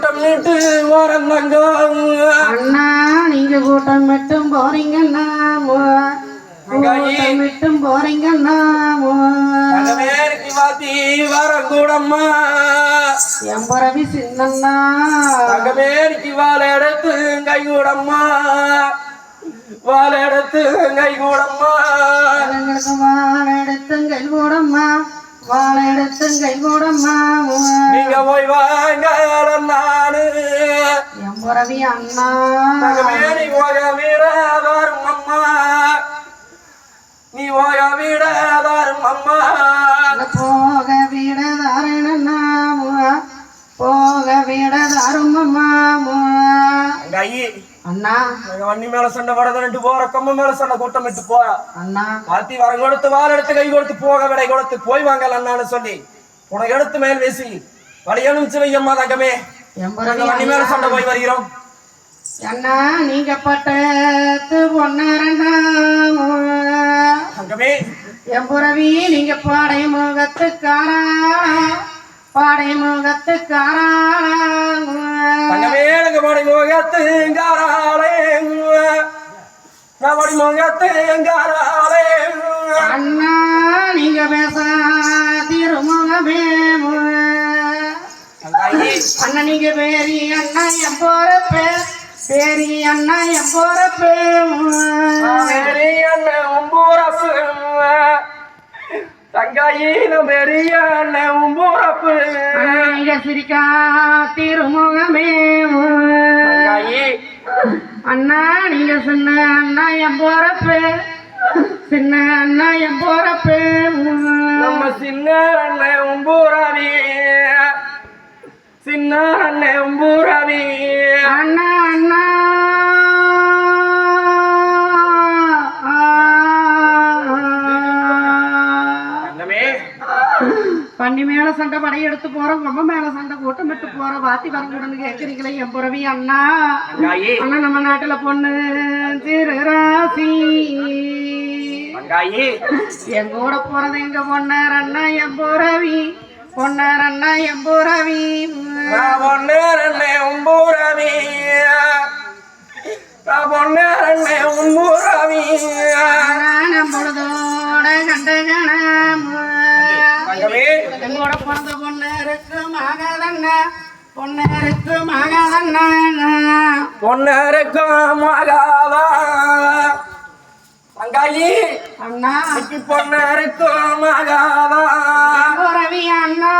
கூட்டம் நீட்டு வரந்தாங்க அண்ணா நீங்க கூட்டம் மட்டும் கூட்டம் மட்டும் போறீங்கன்னா தங்கமேற்கு வாத்தி வர கூடம்மா எம்பரவி சின்னண்ணா. தங்கமேற்கு வாழ எடுத்து கை கூடம்மா வாழ எடுத்து கை கூடம்மா நீங்க போய் வாங்க நானு. எம்பரவி அண்ணா. தங்கமேனி போக வீடாதாரும் அம்மா. நீ போக வீடாதாரும் அம்மா. போக விட ஐயே அண்ணா. நாங்க வண்டி மேல சண்டை வடதட்டு போற கம்ப மேல சண்டை கூட்டம் விட்டு போறா அண்ணா. பாத்தி வரம் கொடுத்து வால் எடுத்து கை கொடுத்து போக விடை கொடுத்து போய் வாங்கல் அண்ணான்னு சொல்லி. உனக்கு எடுத்து மேல் வீசி. வழி அனுப்பிச்சு வையம்மா தங்கமே. வண்டி மேல சண்டை போய் வருகிறோம். அண்ணா நீங்க பட்டத்து பொன்னரண்ணா தங்கமே. எம்புரவி நீங்க பாடை முகத்துக்காரா? பாடை முகத்துக்காரா தங்கமே எனக்கு மடி முகத்து நான் மடி முகத்து எங்காராளே அண்ணா நீங்க பேச திருமுகமே அண்ணா நீங்க பேரி அண்ணா என் போறப்ப பேரி அண்ணா என் போறப்ப பெரிய அண்ணன் உம்பூரப்பு தங்காயின பெரிய அண்ணன் நீங்க சிரிக்கா திருமுகமே தங்காயி. அண்ணா நீங்க சின்ன அண்ணா என் போறப்ப. சின்ன அண்ணா என் போறப்ப நம்ம சின்ன அண்ணன் உம்பூரவி சின்ன அண்ணன் உம்பூரவி அண்ணா அண்ணா. பண்ணி மேல சண்டை படை எடுத்து போறோம் ரொம்ப மேல சண்டை கூட்டம் விட்டு போறோம். வாத்தி வரக்கூடாதுன்னு கேக்குறீங்களே என் புறவி அண்ணா. அண்ணா நம்ம நாட்டுல பொண்ணு திருராசி தங்காயி எங்க கூட போறது எங்க பொண்ணார் அண்ணா என் புறவி. பொண்ணார் அண்ணா என் புறவி. பொண்ணு அண்ணன் உம்பூரவி நான் பொண்ணு அண்ணன் உம்பூரவி நான் பொழுதோட கண்ட தங்கமே எங்கூட பிறந்த பொண்ணருக்கு மகதண்ணா. பொண்ணருக்கு மகதண்ணா. பொன்னருக்கும் மகாவா தங்காயி. அண்ணா. ரவி அண்ணா.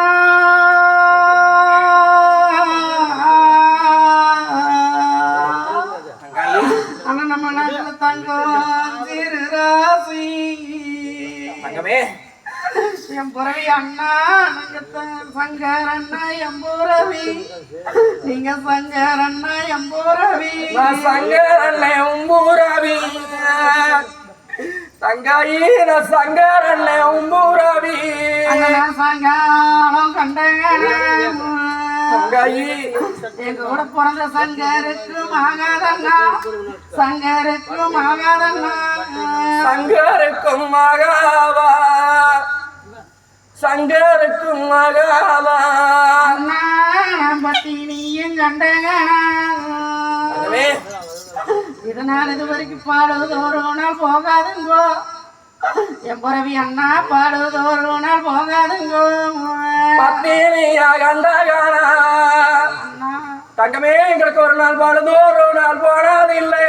என் புறவி அண்ணா நீங்க த- சங்கர் அண்ணா என் புறவி நீங்க சங்கர் அண்ணா என் புறவி நான் சங்கரண்ணே உம்பூரவி தங்காயி நான் சங்கரண்ணே உம்பூரவி அண்ணா எங்க கூட பிறந்த சங்கருக்கு மகாதண்ணா சங்கருக்கு மகாதண்ணா சங்கருக்கும் மகாவா. சங்கருக்கும் இதனால் இது வரைக்கும் பாடுவது ஒரு நாள் போகாதுங்கோ. என் பிறவி அண்ணா பாடுவது ஒரு நாள் போகாதுங்கோ. தங்கமே எங்களுக்கு ஒரு நாள் பாடுதோ ஒரு நாள் பாடுதோ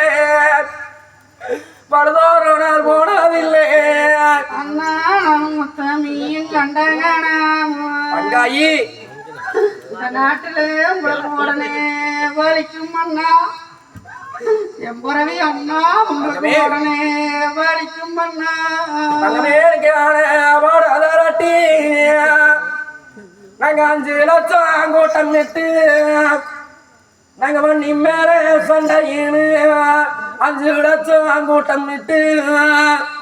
நாள் போனதில்லை. அண்ணா முத்தமியும் கண்டகனா தங்காயி இந்த நாட்டிலே உங்களுக்கு உடனே வலிக்கும் அண்ணா. என் பிறவி அண்ணா உங்களுக்கு உடனே வலிக்கும் அண்ணா. பாடாதரட்டி நாங்க அஞ்சு லட்சம் கூட்டம் நிட்டு நாங்க வண்டி மேல சண்டையின்னு அஞ்சு லட்சம் கூட்டம் நிட்டு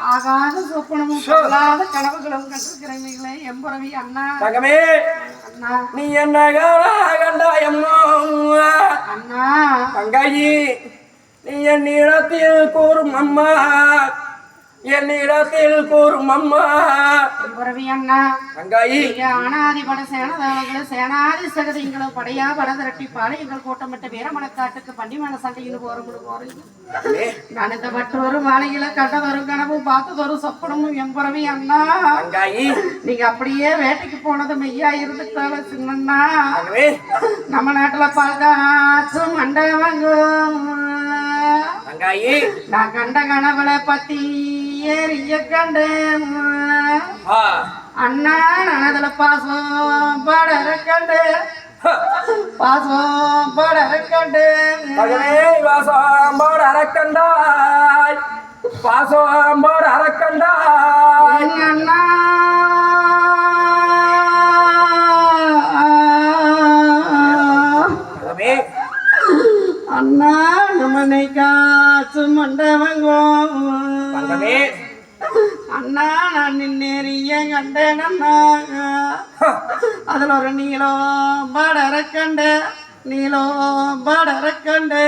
ஆகாத சொப்பனமும் சொல்லாத கனவுகளும் கண்டிருக்கிறீங்களே என் பிறவி அண்ணா. தங்கமே அண்ணா. நீ என்ன கண்டாயம்மோ என்னிடத்தில் கூறும் அம்மா. புறவி அண்ணா தங்காயி. ஆனாதிபட சேனதாளங்களும் சேனாதி சகதிங்களும் படையா பட திரட்டி பாளையங்கள் கூட்டமிட்ட வீரமணக்காட்டுக்கு பண்டிமான சண்டையில் போறவங்களுக்கு போறீங்க தங்கமே, நான் இந்த மற்றொரு மாலையில கண்டதொரு கனவும் பார்த்ததொரு சொப்பனமும் என் புறவி அண்ணா தங்காயி. நீங்க அப்படியே வேட்டைக்கு போனது மெய்யா இருந்துட்டால சின்னண்ணா. நம்ம நாட்டுல பால்காச்சும் மண்டபங்கும் தங்காயி. நான் கண்ட கனவுல பத்தி ஏறிய கண்டேன் அண்ணா நான் அதுல பாசம் படர கண்டு. பாசம் படர கண்டு. மகனே வாசம்போடு அரக்கண்டாய் பாசம்போடு அரக்கண்டாய் என் அண்ணா? அண்ணா நம்மனை காசு அண்ணா நான் நின்னேறிய கண்டேன் அண்ணா ஹ. அதுல ஒரு நீளம் படர கண்டு நீளம் படர கண்டு.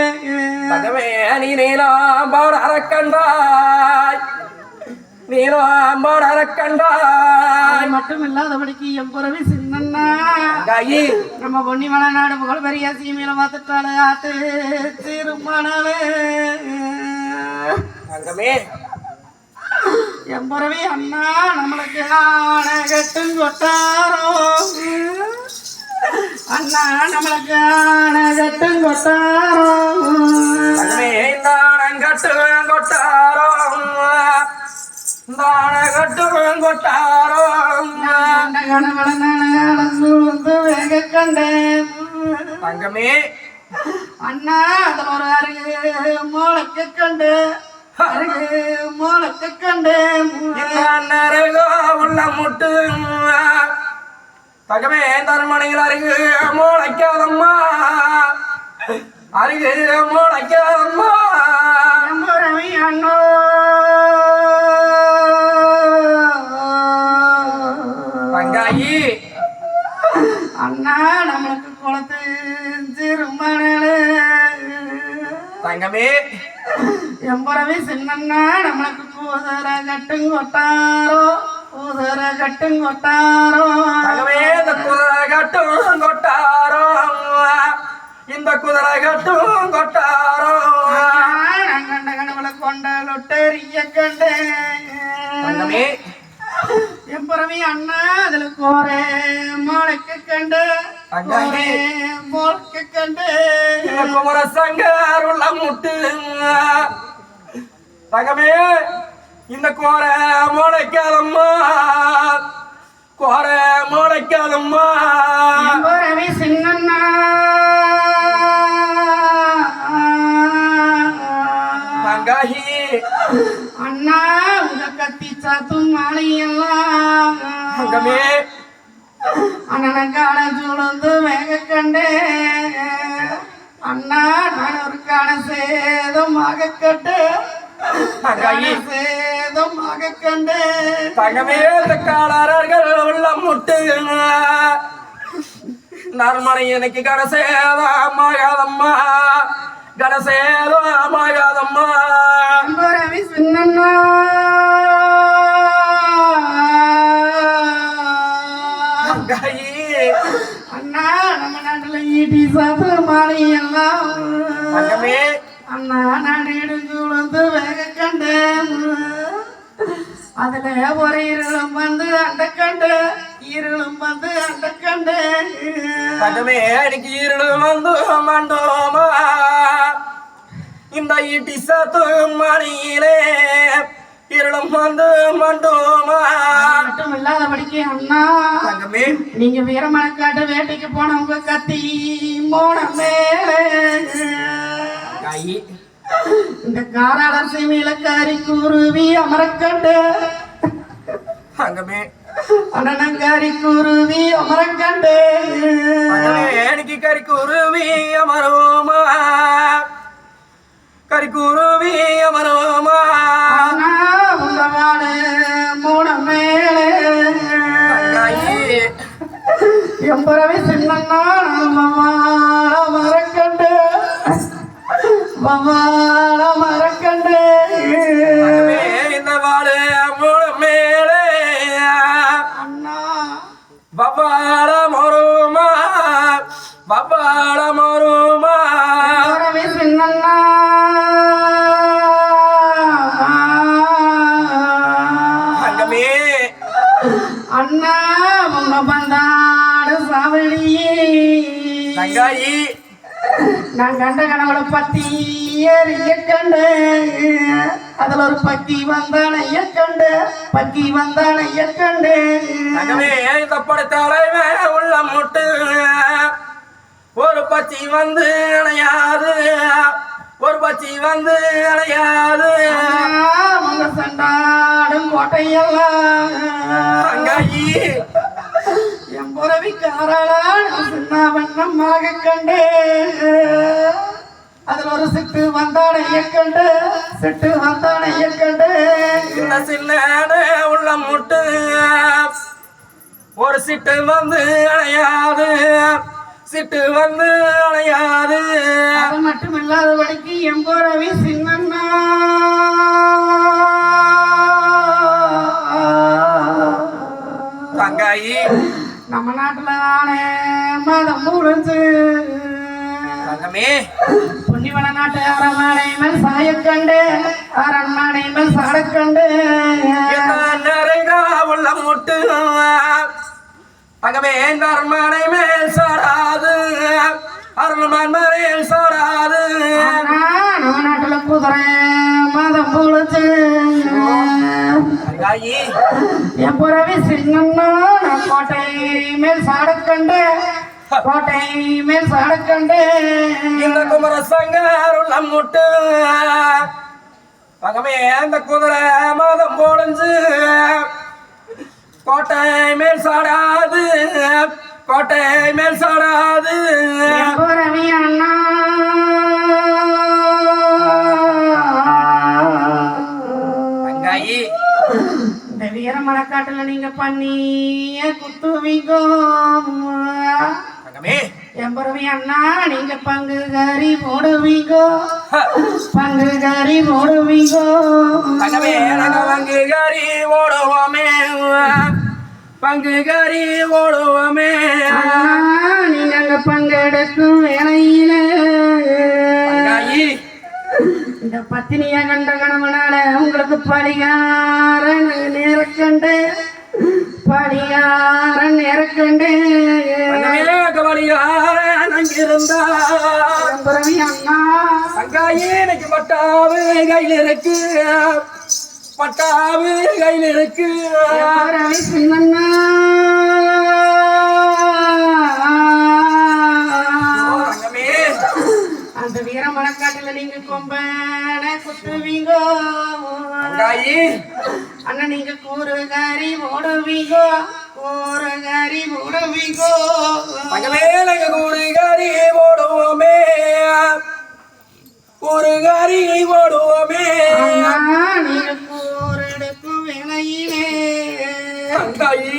நீ நீலாம்போடு அரக்கண்டாய் நீலாம்போடு அரக்கண்டாய் அது மட்டும் இல்லாதபடிக்கு என் புறவி சின்னண்ணா. நம்ம பொன்னி மலைநாடு புகழ் பெரிய சீமையில பார்த்துட்டாலே ஆத்து திருமணலே தங்கமே. என் புறவி அண்ணா நம்மளுக்கு ஆன கட்டும் கொட்டாரோ? அண்ணா நம்மளுக்கு ஆன கட்டும் கொட்டாரோ? கட்டுவேன் கொட்டாரோ? தானம் கட்டுவேன் கொட்டாரோ? நான் தங்கமே. அண்ணா அதுல ஒரு அருகு மூளைக்கு கண்டு அருகு மூளைக்கு கண்டு இந்த நரகோ உள்ள முட்டு தகமே தருமனையில் அருகு மூளைக்காதம்மா. அருகு மூளைக்காதம்மா. அண்ணோ. தங்காயி. அண்ணா நம்மளுக்கு குளத்து திருமணலே. தங்கமே. எம்புறவி சின்னண்ணா நம்மளுக்கு கூதர கட்டும் கொட்டாரோ கூதர கட்டும் கொட்டாரோ. தங்கமே இந்த குதிரை கட்டும் கொட்டாரோ. இந்த குதிரை கட்டும் கொட்டாரோ. நான் கண்ட கனவுல கொண்ட லொட்டரிய தங்கமே. எம்புறவி அண்ணா அதுல கோரே மாலைக்கு கண்டு மோளுக்கு கண்டு குமர சங்கர் உள்ள முட்டு. தங்கமே இந்த கோர முளைக்காதம்மா. கோர முளைக்காதம்மா. எம்புறவி சின்னண்ணா. தங்காயி அண்ணா உங்க கத்தி சாத்தும் மாலையெல்லாம். தங்கமே. அண்ணனுக்கான சுழந்து வேக கண்டே. அண்ணா நான் ஒரு காண சேதமாக தங்காயி சேதமாக கண்டு தங்கமே காலர்கள் உள்ள முட்டு. நர்மணி எனக்கு கனசேதமாகாதம்மா கனசேதமாகாதம்மா ரவி சின்னண்ணா. அண்ணா நம்ம நாட்டுல ஈட்டி சாத்து மாலை எல்லாம். அண்ணா நான் அதுல ஒரு இருளும் வந்து அண்டக்கண்டு இருளும் வந்து அண்டக்கண்டு தங்கமே எனக்கு இருள் வந்து மண்டோமா. இந்த இட்டி சத்து மணியிலே இருளும் வந்து மண்டோமா. மட்டும் இல்லாதபடிக்கு அண்ணா தங்கமே. நீங்க வீரமணக்காட்டு வேட்டைக்கு போனவங்க கத்தி மோன மேலே இந்த காராளர் சீமையில கறி குருவி அமரக்கண்டு. தங்கமே அண்ணனங்காரி குருவி அமரக்கண்டு. எனக்கு அமரோமா? கறிக்குருவி அமரோமா? உங்க வாடு மூண மேலே எம்பரவி சின்னண்ணா மரக்கண்டு மரக்கண்டே இந்த வாழ மேலே. அண்ணா. பபார மொருமா பபார நான் கண்ட கனவுல பத்தி ஏறிய கண்டு. அதுல ஒரு பக்கி வந்தானைய கண்டு பக்கி வந்தானைய கண்டு தங்கமே இந்த படுத்தாலைவே உள்ள முட்டு. ஒரு பச்சி வந்து அணையாது. ஒரு பச்சி வந்து அணையாது. சண்டாடும் கோட்டையெல்லாம் தங்காயி என் புறவிக்காரளால் சின்ன வண்ணமாக கண்டு அதுல ஒரு சிட்டு வந்தானைய கண்டு சிட்டு வந்தானைய கண்டு இந்த சின்ன உள்ள முட்டு. ஒரு சிட்டு வந்து அணையாது சிட்டு வந்து அணையாது. அது மட்டும் இல்லாதபடிக்கு எம்போரவி சின்னண்ணா. தங்காயி நம்ம நாட்டுல நானே மதம் முடிஞ்சு தங்கமே. பொன்னிவன நாட்டு அரண்மனை மேல் சாயக்கண்டு அரண்மனை மேல் சாடக்கண்டு உள்ள முட்டு தங்கமே இந்த அரண்மனை மேல் சாடாது அரண்மனை ஆனா நம்ம நாட்டுல குதிரை மதம் முடிஞ்சு தங்காயி என் புறவி சின்னண்ணா நான் கோட்டை மேல் சாடக்கண்டு கோட்டை மேல் சாடக்கண்டு இந்த குமர சங்கார் உள்ள முட்டு தங்கமே அந்த குதிரை மாதம் போடஞ்சு கோட்டை மேல் சாடாது கோட்டை மேல் சாடாது. என் புறவி அண்ணா இந்த வீரமலைக்காட்டுல நீங்க பண்ணிய குத்துவீங்கோ புறவி அண்ணா நீங்க பங்கு கறி போடுவீங்கோ. பங்கு கறி போடுவீங்கோ. பங்கு கறி ஓடுவோமே பங்கு கறி ஓடுவோமே நீங்க பங்கெடுக்கும் வேலையில இந்த பத்தினிய கண்ட கணவனால உங்களுக்கு பரிகாரன் நேரக்கண்டு பரிகாரன் நேரக்கண்டு பட்டாவு கையில் இருக்கு. பட்டாவு கையில் இருக்கு. சின்னண்ணா தங்கமே அந்த வீரமலைக்காட்டுல நீங்க கொம்பன குத்துவீங்கோ அண்ணன் நீங்க கூறுகாரி ஓடுவீங்கோ கூறுகாரி ஓடுவீங்கோ தங்கமே நாங்க ஒரு கறி ஓடுவோமே ஒரு கறி ஓடுவோமே அண்ணா நீங்க கூறெடுக்கும் வேலையிலே தங்காயி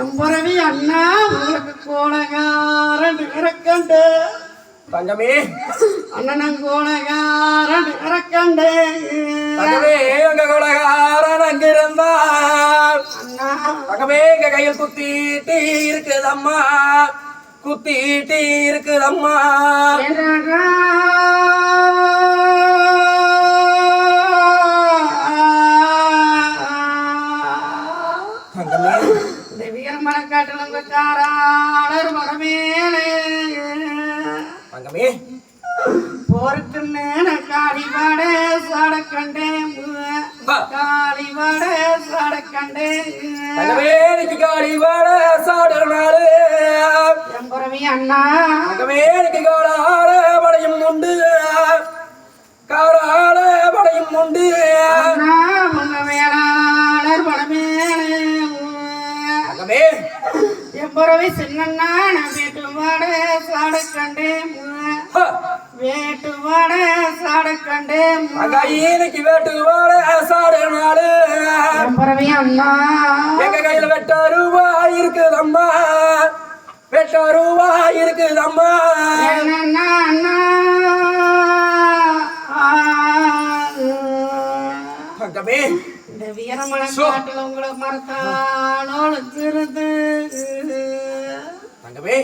எம்பரவி அண்ணா உங்களுக்கு கோலகாரன் இறக்கண்டு. தங்கமே. அண்ணன் கோலகாரன் இறக்கண்டு தங்கமே எங்க கொலகாரன் அங்கிருந்தார். தங்கமே எங்க கையில் குத்திட்டு இருக்குதம்மா. குத்திட்டு இருக்குதம்மா? தங்கமே. இந்த வீரமலைக்காட்டுல உங்க காராளர் மரமேலே. தங்கமே. போருக்கு காளிவாட சாடக்கண்டேன் காளிவாட சாடக்கண்டேன் தங்கமே இன்னைக்கு காடி வாட சாடுற நாளு. எம்புறவி அண்ணா. தங்கமே இன்னைக்கு காலால படையும் உண்டு. காலால படையும் உண்டு. உங்க தங்கமே. சின்னண்ணா நான் வேட்டுவாட சாடக்கண்டேன் ஹ, வேட்டுவாட சாடக்கண்டேன் தங்காயி இன்னைக்கு வேட்டு வாட சாடுற நாளு எம்புறவி அண்ணா எங்க கையில வெட்ட ரூபா இருக்குதம்மா வெட்ட ரூபா இருக்குதம்மா என்னண்ணா அண்ணா தங்கமே இந்த காட்டுல உங்களை தங்கமே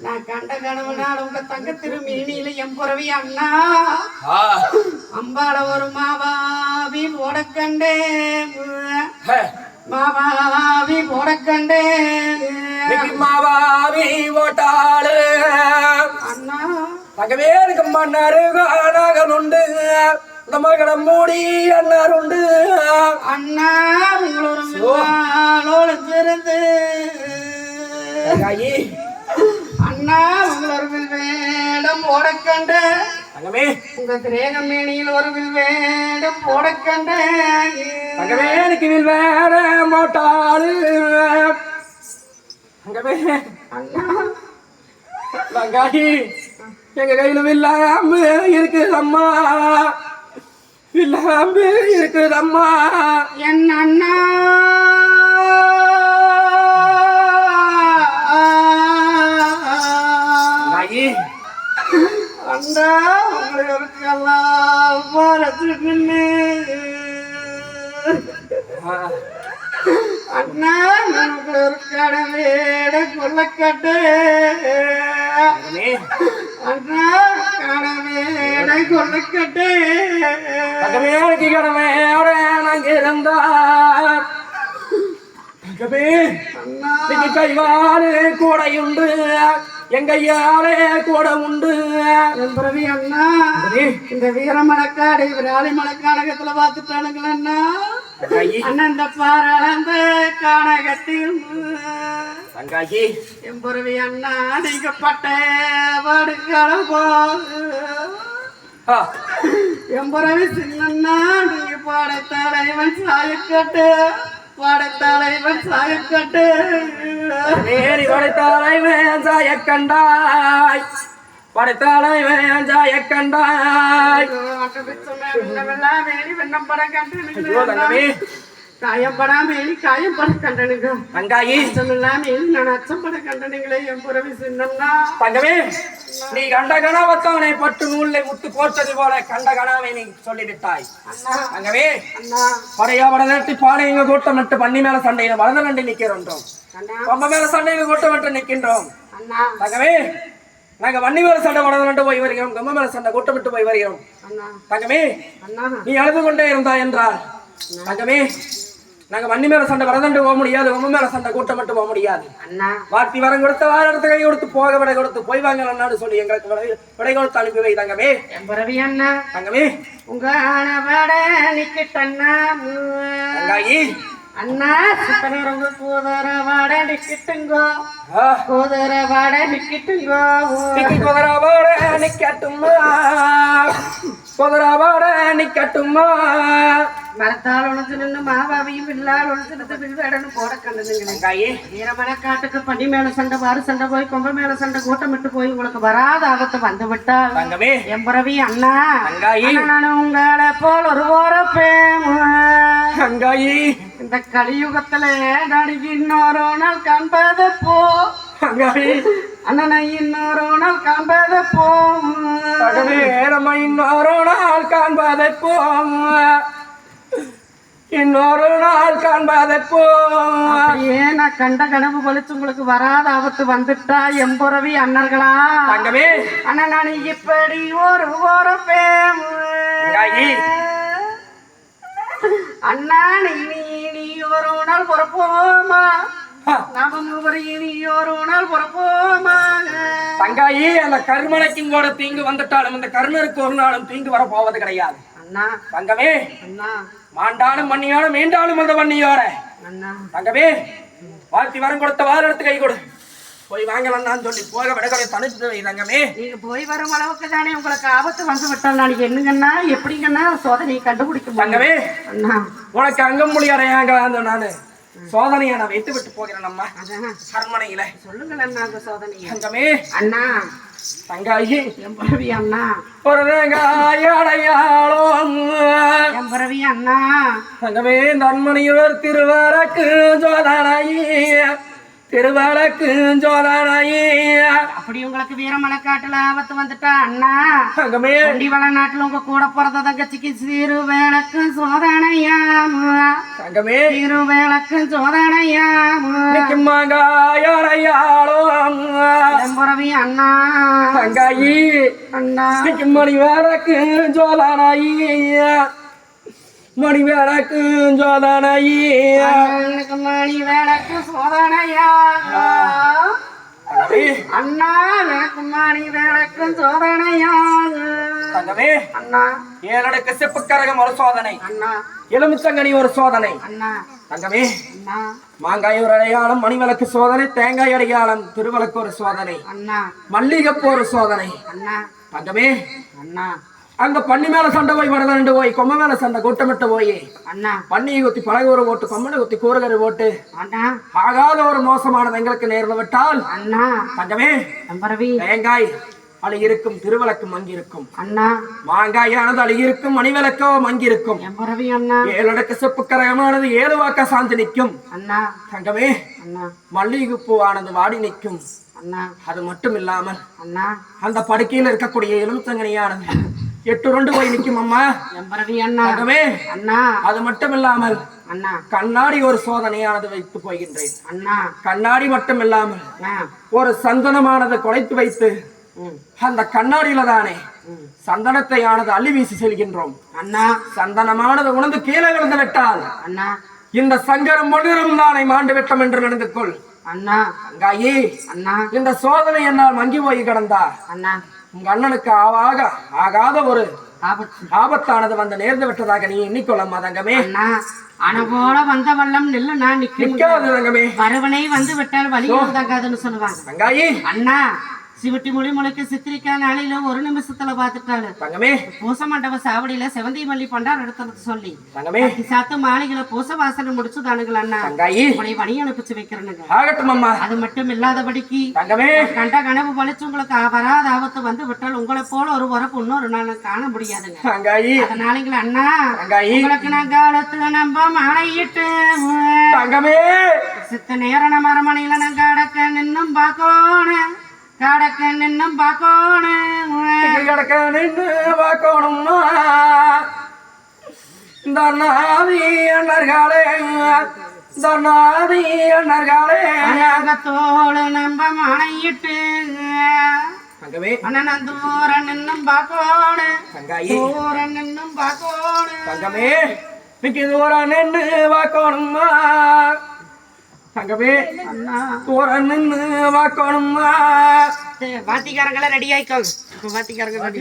நான் கண்ட கனவுனால் உங்க தங்க திருமீனியில எம்புறவி அண்ணா. ஆ. அம்பாள ஒரு மாவாவி போடக்கண்டே ஹ, மாவாவி இன்னைக்கு மாவாவி ஓட்டாளு. அண்ணா. தங்கமே எனக்கு மன்னாரு காணாகன் உண்டு. இந்த மகனம் மூடி அண்ணார் உண்டு. அண்ணா உங்களோட ஒளிஞ்சிருந்து தங்காயி அண்ணா உங்களோட வேடம் போடக்கண்டு தங்கமே. உங்க கிரேகம் மேனியில் ஒரு வேடம் போடக்கண்டு தங்கமே எனக்கு வில் வேற மோட்டாளு தங்கமே. தங்காயி எங்க கையில வில்லாம இருக்குதம்மா. வில்லாம இருக்குதம்மா. என் அண்ணா அண்ணா உங்களுக்கெல்லாம் பாரத்துக்குன்னு அண்ணா நமக்கு ஒரு கடவேட கொல்லக்கட்டு அண்ணா. கடவேட கொல்லக்கட்டு நாங்க இருந்தா அண்ணா. கைவாறு கூடையுண்டு. எங்க ஐயாலே கூட உண்டு. பிரவி அண்ணா இந்த வீர மணக்காடு விராலி மணக்காடகத்துல பார்த்துட்டானுங்களா அண்ணா. அண்ணன் இந்த பாராளந்த காணகத்தில் தங்காயி. என் பிறவி அண்ணா நீங்க பட்ட படுக்கள ஆ, என் பிறவி சின்னண்ணா நீங்க பாட தலைவன் சாயக்கட்டு. பாட தலைவன் சாயக்கட்டு மேரி படைத்தாலை வேஞ்சாய கண்டாய் படைத்தாலை வேஞ்சாய கண்டாய் வேலி வெண்ணம் படம் ஐயோ தங்கமே. கண்டு காயம் படம் வேலி காயம் படம் கண்டனுங்க. தங்காயி. அச்சமில்லாம் மேலி நான் அச்சம் கண்டனுங்களே என் பிறவி சின்னண்ணா. தங்கமே நீ கண்ட கனவத்தானை பட்டு நூலை முத்து கோர்த்தது போல கண்ட கனாவை நீ சொல்லிவிட்டாய். தங்கமே அண்ணா. படையா படலட்டி பானை எங்க கூட்டம் விட்டு பண்ணி மேல சண்டையில வளர்ந்த நண்டு நிக்கிறோம் பொம்மை மேல சண்டை எங்க கூட்டம் விட்டு நிக்கின்றோம் அண்ணா. தங்கமே நாங்க வன்னி மேல சண்டை நண்டு போய் வருகிறோம் கம்ம மேல சண்டை கூட்டம் விட்டு போய் வருகிறோம். அண்ணா. தங்கமே அண்ணா. நீ அழுது கொண்டே இருந்தா என்றால் தங்கமே நாங்க வன்னி மேல சண்டை வரதண்டு போக முடியாது உங்க மேல சண்டை கூட்டம் மட்டும் போக முடியாது. அண்ணா. வார்த்தி வரம் கொடுத்த வார இடத்து கை கொடுத்து போக விடை கொடுத்து போய் வாங்கலாம்னு சொல்லி எங்களுக்கு விடை- விடை கொடுத்து அனுப்பி வை தங்கமே. என் பிறவி அண்ணா. தங்கமே. உங்க ஆனவட நிக்கிட்டண்ணா தங்காயி. அண்ணா சுத்தனரங்க கூதர வாட நிக்கிட்டுங்கோ. கூதர வாட நிக்கிட்டுங்கோ. நிக்கி குதிராவோட நிக்கட்டுமா? குதிராவோட நிக்கட்டுமா? மரத்தால் நின்று மாவாவையும் வில்லால் உணர்ந்து நின்று வில்வேடன்னு போட கண்டதுங்களே தங்காயி வீரமலை காட்டுக்கு படி மேல சண்டை வாறு சண்டை போய் கொம்ப மேல சண்டை கூட்டமிட்டு போய் உங்களுக்கு வராத ஆபத்து வந்து விட்டால் தங்கமே எம்பரவி அண்ணா நான் உங்களை போல் ஒரு ஓரப்பேம தங்காயி இந்த கலியுகத்துல நான் இன்னொரு நாள் காண்பது போ அண்ணனை இன்னொரு நாள் காண்பது போ தகவே நம்ம இன்னொரு நாள் காண்பதை போம் இன்னொரு நாள் காண்பதை போம் அப்படியே நான் கண்ட கனவு பழிச்சு உங்களுக்கு வராத ஆபத்து வந்துட்டா எம்புறவி அண்ணர்களா? தங்கமே. அண்ணா நான் இப்படி ஒரு ஓரப்பேம தங்காயி அண்ணா நீ நீ ஒரு நாள் பிறப்போமா? ஆ, நாம மூவர் இனி ஒரு நாள் பிறப்போமா? தங்காயி அந்த கருமலைக்கும் கூட தீங்கு வந்துட்டாலும் இந்த கருணருக்கு ஒரு நாளும் தீங்கு வர போவது கிடையாது. அண்ணா. தங்கமே. அண்ணா. மாண்டாலும் மண்ணியோட மீண்டாலும் அந்த மண்ணியோட அண்ணா. தங்கமே வாழ்த்தி வரம் கொடுத்த வார எடுத்து கை கொடு. போய் வாங்கலாம் சொல்லி போக விடக்கடை தனித்து தங்கமே. நீங்க போய் வரும் அளவுக்கு தானே உங்களுக்கு ஆபத்து வந்து விட்டால் நாளைக்கு என்னங்கன்னா எப்படிங்கன்னா சோதனையை கண்டுபிடிக்க தங்கமே அண்ணா. உனக்கு அங்கம் அந்த நானு சோதனையை நான் வைத்து விட்டு போகிறேன் அம்மா. அதான். அரண்மனையில சொல்லுங்கள் அண்ணா அந்த சோதனையை. தங்கமே. அண்ணா தங்காயி. என் பிறவி அண்ணா. ஒரு தேங்காயடையாளம் என் பிறவி அண்ணா. தங்கமே நன்மணியூர் திருவரக்கு ஜோதனையே. திருவரக்கு ஜோதனையே. அப்படி உங்களுக்கு வீரமலைக்காட்டுல ஆபத்து வந்துட்டா அண்ணா. தங்கமே. கொண்டிவள நாட்டுல உங்க கூட பிறந்த தங்கச்சிக்கு சிறு வேலைக்கு சோதனையாம் தங்கமே. சிறு மாங்காயடையாளம் என் பிறவி அண்ணா. தங்காயி. அண்ணா. மணி வழக்கு ஜோதனையே. மணி விளக்கு சோதனையே எனக்கு மணி விளக்கு சோதனையா அண்ணா எனக்கு மணி விளக்கு சோதனையா தங்கமே. அண்ணா. ஏழடுக்கு செப்பு கரகம் ஒரு சோதனை. அண்ணா. எலுமிச்சங்கனி ஒரு சோதனை. அண்ணா. தங்கமே அண்ணா. மாங்காய் ஒரு அடையாளம் மணிவிளக்கு சோதனை தேங்காய் அடையாளம் திருவிளக்கு ஒரு சோதனை அண்ணா. மல்லிகைப்பூ ஒரு சோதனை. அண்ணா. தங்கமே அண்ணா. அங்க பன்னி மேல சண்டை போய் வரதண்டு போய் கொம்ம மேல சண்டை கூட்டமிட்டு போய் அண்ணா. பன்னியை குத்தி பழகூர ஓட்டு கொம்மனை குத்தி கூறுகரை ஓட்டு. அண்ணா. ஆகாத ஒரு மோசமானது எங்களுக்கு நேர்ந்து விட்டால் அண்ணா. தங்கமே தேங்காய் அழி இருக்கும் திருவிளக்கு மங்கி இருக்கும் அண்ணா. மாங்காயானது அழி இருக்கும் மணிவிளக்கோ மங்கி இருக்கும் எம்பரவி அண்ணா. ஏழடக்கு செப்பு கரகமானது ஏழு வாக்க சாஞ்சு நிற்கும். அண்ணா. தங்கமே அண்ணா. மல்லிகை பூவானது வாடி நிற்கும். அண்ணா. அது மட்டும் இல்லாமல் அண்ணா. அந்த படுக்கையில் இருக்கக்கூடிய எலுமிச்சங்கனியானது எட்டு ரெண்டு போய் நிற்கும் அம்மா. தங்கமே அண்ணா. அது மட்டும் இல்லாமல் அண்ணா. கண்ணாடி ஒரு சோதனையானது வைத்து போகின்றேன். அண்ணா. கண்ணாடி மட்டும் இல்லாமல் ஒரு சந்தனமானது குலைத்து வைத்து அந்த கண்ணாடியில தானே சந்தனத்தை ஆனது அள்ளி வீசி செல்கின்றோம். அண்ணா. சந்தனமானது உணர்ந்து கீழே விழுந்து விட்டால் அண்ணா. இந்த சங்கரம் முன்னிரும் தானே மாண்டு விட்டம் என்று நடந்து கொள். அண்ணா. அங்காயி அண்ணா. இந்த சோதனை என்னால் மங்கி போய் கிடந்தா? அண்ணா. உங்க அண்ணனுக்கு ஆவாக ஆகாத ஒரு ஆபத்து. ஆபத்தானது வந்து நேர்ந்து விட்டதாக நீ எண்ணிக்கொள்ளம்மா தங்கமே. அண்ணா. அணை போல வந்த வல்லம் நில்லு நான் நிக்க நிக்காது தங்கமே. வரவனை வந்து விட்டால் வழி தங்காதுன்னு சொல்லுவாங்க. அண்ணா. சிவட்டி மொழி முளைக்க சித்திரிக்கா நாளையில ஒரு நிமிஷத்துல பாத்துட்டாரு தங்கமே. பூச மண்டப சாவடியில செவந்தி மல்லி பண்டார் எடுத்துறது சொல்லி. தங்கமே. சாத்து மாளிகையில பூச வாசனை முடிச்சுதானுங்களா அண்ணா. தங்காயி. உங்களை பணி அனுப்பிச்சு வைக்கிறேனுங்க. ஆகட்டும் அம்மா. அது மட்டும் இல்லாதபடிக்கு தங்கமே. கண்ட கனவு பழிச்சு உங்களுக்கு வராத ஆபத்து வந்து விட்டால் உங்களை போல ஒரு உறப்பு இன்னொரு நாள் காண முடியாதுங்க. அதனாலங்களா அண்ணா உங்களுக்கு நான் காலத்துல நம்ப மாலையிட்டு தங்கமே. சித்த நேரம் நம்ம அரமனையில நான் கடக்க நின்னும் பார்க்கணும் கடக்க நின்னும் பார்க்கணும். கிடக்க நின்று பார்க்கணும்மா. நாதி அண்ணர்களே நாதி அண்ணர்களே. அழகத்தோடு நம்ப மாலையிட்டு தங்கமே. அண்ணன் தூரம் நின்னும் பார்க்கணும். தங்காயி. தூரம் நின்னும் பார்க்கணும். தங்கமே. இன்னைக்கு தூரம் நின்று பார்க்கணுமா தூரம் நின்று பார்க்கணுமா வாத்திக்காரங்களை ரெடி ஆயிக்கோங்க. வாத்திக்காரங்க ரெடி